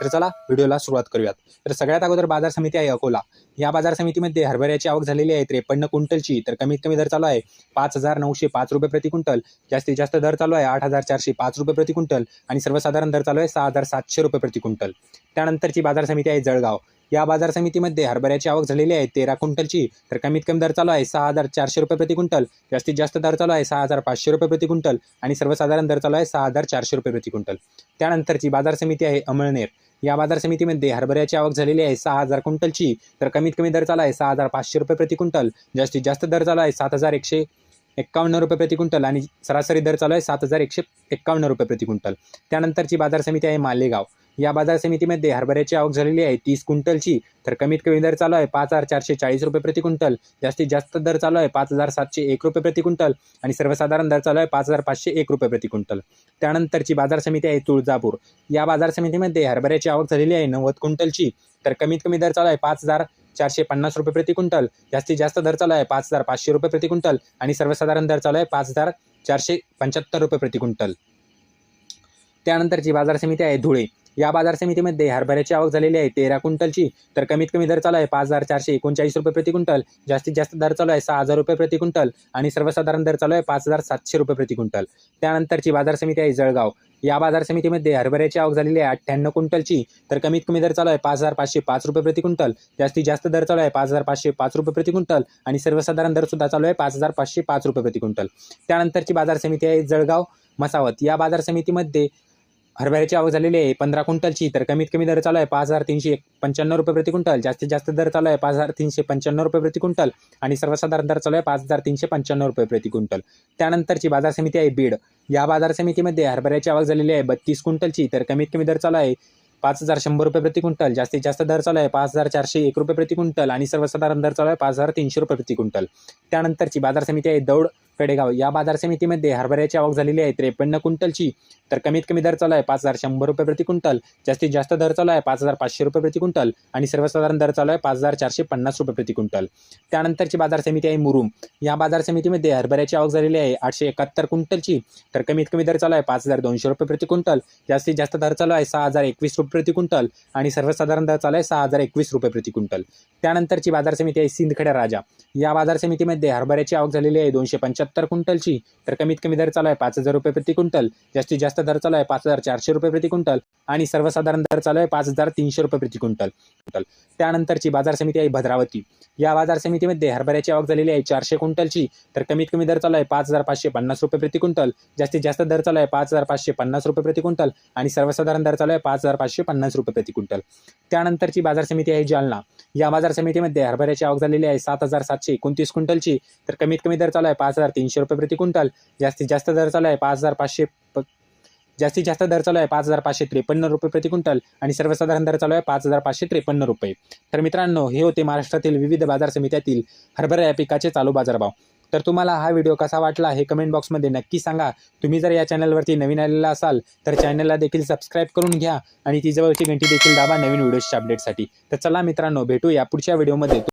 तर चला व्हिडिओला सुरुवात करूयात. तर सगळ्यात अगोदर बाजार समिती आहे अकोला. या बाजार समितीमध्ये हरभऱ्याची आवक झालेली आहे त्रेपन्न क्विंटलची. तर कमीत कमी दर चालू आहे पाच हजार नऊशे पाच रुपये प्रति क्विंटल. जास्तीत जास्त दर चालू आहे आठ हजार चारशे पाच रुपये प्रति क्विंटल. आणि सर्वसाधारण दर चालू आहे सहा हजार सातशे रुपये प्रति क्विंटल. त्यानंतरची बाजार समिती आहे जळगाव. या बाजार समितीमध्ये हरभऱ्याची आवक झालेली आहे तेरा क्विंटलची. तर कमीत कमी दर चालू आहे सहा हजार चारशे रुपये प्रति क्विंटल. जास्तीत जास्त दर चालू आहे सहा हजार पाचशे रुपये प्रति क्विंटल. आणि सर्वसाधारण दर चालू आहे सहा हजार चारशे रुपये प्रति क्विंटल. त्यानंतरची बाजार समिती आहे अमळनेर. या बाजार समितीमध्ये हरभऱ्याची आवक झालेली आहे सहा हजार क्विंटलची. तर कमीत कमी दर चालू आहे सहा हजार पाचशे रुपये प्रति क्विंटल. जास्तीत जास्त दर चालू आहे सात हजार एकशे एक्कावन्न रुपये प्रति क्विंटल आणि सरासरी दर चालू आहे सात हजार एकशे एक्कावन्न रुपये प्रति क्विंटल. त्यानंतरची बाजार समिती आहे मालेगाव. या बाजार समितीमध्ये हरभऱ्याची आवक झालेली आहे. तीस क्विंटलची. तर कमीत कमी दर चालू आहे पाच हजार चारशे चाळीस रुपये प्रति क्विंटल. जास्तीत जास्त दर चालू आहे पाच हजार सातशे एक रुपये प्रति क्विंटल. आणि सर्वसाधारण दर चालू आहे पाच हजार पाचशे एक रुपये प्रति क्विंटल. त्यानंतरची बाजार समिती आहे तुळजापूर. या बाजार समितीमध्ये हरभऱ्याची आवक झालेली आहे नव्वद क्विंटलची. तर कमीत कमी दर चालू आहे पाच हजार चारशे पन्नास रुपये प्रति क्विंटल. जास्तीत जास्त दर चालू आहे पाच हजार पाचशे रुपये प्रति क्विंटल. आणि सर्वसाधारण दर चालू आहे पाच हजार चारशे पंच्याहत्तर रुपये प्रति क्विंटल. त्यानंतरची बाजार समिती आहे धुळे. या बाजार समितीमध्ये हरभऱ्याची आवक झालेली आहे तेरा क्विंटलची. तर कमीत कमी दर चालू आहे पाच हजार चारशे एकोणचाळीस रुपये प्रति क्विंटल. जास्तीत जास्त दर चालू आहे सहा हजार रुपये प्रति क्विंटल. आणि सर्वसाधारण दर चालू आहे पाच हजार सातशे रुपये प्रति क्विंटल. त्यानंतरची बाजार समिती आहे जळगाव. या बाजार समितीमध्ये हरभऱ्याची आवक झालेली आहे अठ्ठ्याण्णव क्विंटलची. तर कमीत कमी दर चालू आहे पाच हजार पाचशे पाच रुपये प्रति क्विंटल. जास्तीत जास्त दर चालू आहे पाच हजार पाचशे पाच रुपये प्रति क्विंटल. आणि सर्वसाधारण दर सुद्धा चालू आहे पाच हजार पाचशे पाच रुपये प्रति क्विंटल. त्यानंतरची बाजार समिती आहे जळगाव मसावत. या बाजार समितीमध्ये हरभऱ्याची आवक झालेली आहे. पंधरा क्विंटलची. तर कमीत कमी दर चालू आहे पाच हजार तीनशे पंच्याण्णव रुपये प्रति क्विंटल. जास्तीत जास्त दर चालू आहे पाच हजार तीनशे पंच्याण्णव रुपये प्रति क्विंटल. आणि सर्वसाधारण दर चालू आहे पाच हजार तीनशे पंच्याण्णव रुपये प्रति क्विंटल. त्यानंतरची बाजार समिती आहे बीड. या बाजार समितीमध्ये हरभऱ्याची आवक झालेली आहे बत्तीस क्विंटलची. तर कमीत कमी दर चालू आहे पाच हजार शंभर रुपये प्रति क्विंटल. जास्तीत जास्त दर चालू आहे पाच हजार चारशे एक रुपये प्रति क्विंटल. आणि सर्वसाधारण दर चालू आहे पाच हजार तीनशे रुपये प्रति क्विंटल. त्यानंतरची बाजार समिती आहे दौड. पेडेगाव. या बाजार समितीमध्ये हरभऱ्याची आवक झालेली आहे. त्रेपन्न क्विंटलची. तर कमीत कमी दर चालू आहे. पाच हजार शंभर रुपये प्रति क्विंटल. जास्तीत जास्त दर चालू आहे. पाच हजार पाचशे रुपये प्रति क्विंटल. आणि सर्वसाधारण दर चालू आहे. पाच हजार चारशे पन्नास रुपये प्रति क्विंटल. त्यानंतरची बाजार समिती आहे मुरुम. या बाजार समितीमध्ये हरभऱ्याची आवक झालेली आहे. आठशे एकाहत्तर क्विंटलची. तर कमीत कमी दर चालू आहे. पाच हजार दोनशे रुपये प्रति क्विंटल. जास्तीत जास्त दर चालू आहे. सहा हजार एकवीस रुपये प्रति क्विंटल. आणि सर्वसाधारण दर चालू आहे. सहा हजार एकवीस रुपये प्रति क्विंटल. त्यानंतरची बाजार समिती आहे सिंदखेडा राजा. या बाजार समितीमध्ये हरभऱ्याची आवक झालेली आहे. दोनशे पंच्याहत्तर क्विंटलची तर कमीत कमी दर चालू आहे पाच हजार रुपये प्रति क्विंटल. जास्तीत जास्त दर चालू आहे पाच हजार चारशे रुपये प्रति क्विंटल आणि सर्वसाधारण दर चालू आहे पाच हजार तीनशे रुपये प्रति क्विंटल क्विंटल. त्यानंतरची बाजार समिती आहे भद्रावती. या बाजार समितीमध्ये हरभऱ्याची आवक झालेली आहे चारशे क्विंटलची तर कमीत कमी दर चालू आहे पाच हजार पाचशे पन्नास रुपये प्रति क्विंटल. जास्तीत जास्त दर चालू आहे पाच हजार पाचशे पन्नास रुपये प्रति क्विंटल आणि सर्वसाधारण दर चालू आहे पाच हजार पाचशे पन्नास रुपये प्रति क्विंटल. त्यानंतरची बाजार समिती आहे जालना. या बाजार समितीमध्ये हरभऱ्याची आवक झालेली आहे सात हजार सातशे एकोणतीस क्विंटलची तर कमीत कमी दर चालू आहे पाच हजार तीनशे रुपये प्रति क्विंटल. जास्तीत जास्त दर चालू आहे पाच हजार पाचशे प जास्तीत जास्त दर चालू आहे पाच हजार पाचशे त्रेपन्न रुपये प्रति क्विंटल आणि सर्वसाधारण दर चालू आहे पाच हजार पाचशे त्रेपन्न रुपये. तर मित्रांनो हे होते महाराष्ट्रातील विविध बाजार समित्यातील हरभरा या पिकाचे चालू बाजारभाव. तर तुम्हाला हा व्हिडिओ कसा वाटला हे कमेंट बॉक्समध्ये नक्की सांगा. तुम्ही जर या चॅनलवरती नवीन आलेला असाल तर चॅनलला देखील सबस्क्राईब करून घ्या आणि ती जवळची घंटी देखील दाबा नवीन व्हिडिओच्या अपडेटसाठी तर चला मित्रांनो भेटूया पुढच्या व्हिडिओमध्ये